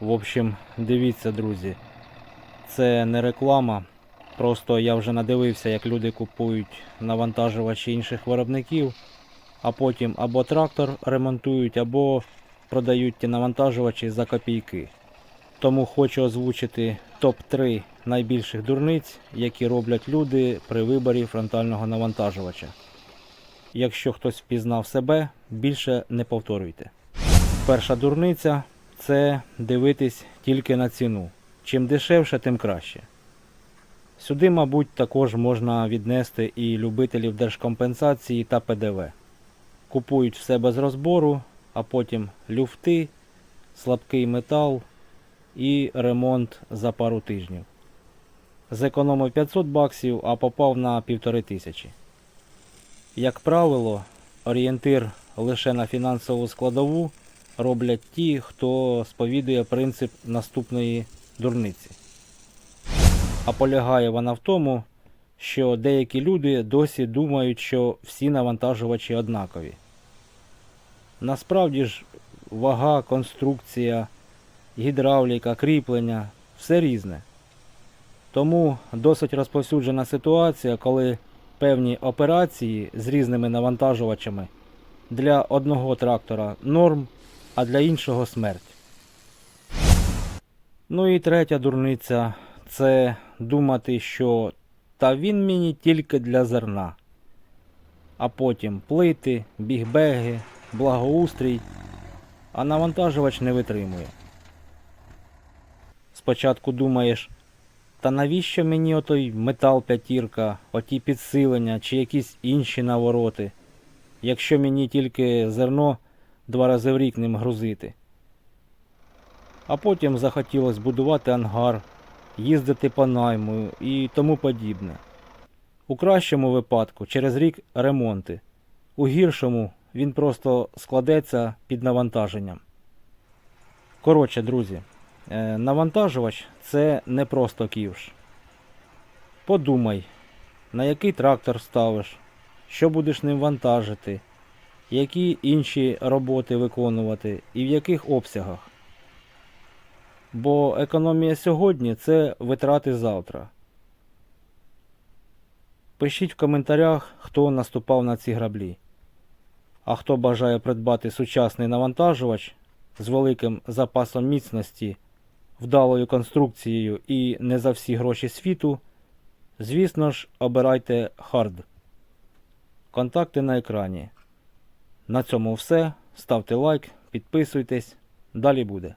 В общем, дивіться, друзі. Це не реклама. Просто я вже надивився, як люди купують навантажувачі інших виробників, а потім або трактор ремонтують, або продають ті навантажувачі за копійки. Тому хочу озвучити топ-3 найбільших дурниць, які роблять люди при виборі фронтального навантажувача. Якщо хтось впізнав себе, більше не повторюйте. Перша дурниця це дивитись тільки на ціну. Чим дешевше, тим краще. Сюди, мабуть, також можна віднести і любителів держкомпенсації та ПДВ. Купують все без розбору, а потім люфти, слабкий метал і ремонт за пару тижнів. Зекономив 500 баксів, а попав на півтори тисячі. Як правило, орієнтир лише на фінансову складову роблять ті, хто сповідує принцип наступної дурниці. А полягає вона в тому, що деякі люди досі думають, що всі навантажувачі однакові. Насправді ж вага, конструкція, гідравліка, кріплення все різне. Тому досить розповсюджена ситуація, коли певні операції з різними навантажувачами для одного трактора норм, а для іншого смерть. Ну і третя дурниця це думати, що та він мені тільки для зерна. А потім плити, бігбеги, благоустрій, а навантажувач не витримує. Спочатку думаєш, та навіщо мені отой метал п'ятірка, оті підсилення чи якісь інші навороти, якщо мені тільки зерно два рази в рік ним грузити. А потім захотілося будувати ангар, їздити по найму і тому подібне. У кращому випадку через рік ремонти, у гіршому він просто складеться під навантаженням. Коротше, друзі, е, навантажувач це не просто ківш. Подумай, на який трактор ставиш, що будеш ним вантажити, які інші роботи виконувати і в яких обсягах. Бо економія сьогодні це витрати завтра. Пишіть в коментарях, хто наступав на ці граблі. А хто бажає придбати сучасний навантажувач з великим запасом міцності, вдалою конструкцією і не за всі гроші світу, звісно ж, обирайте Hard. Контакти на екрані. На цьому все. Ставте лайк, підписуйтесь. Далі буде.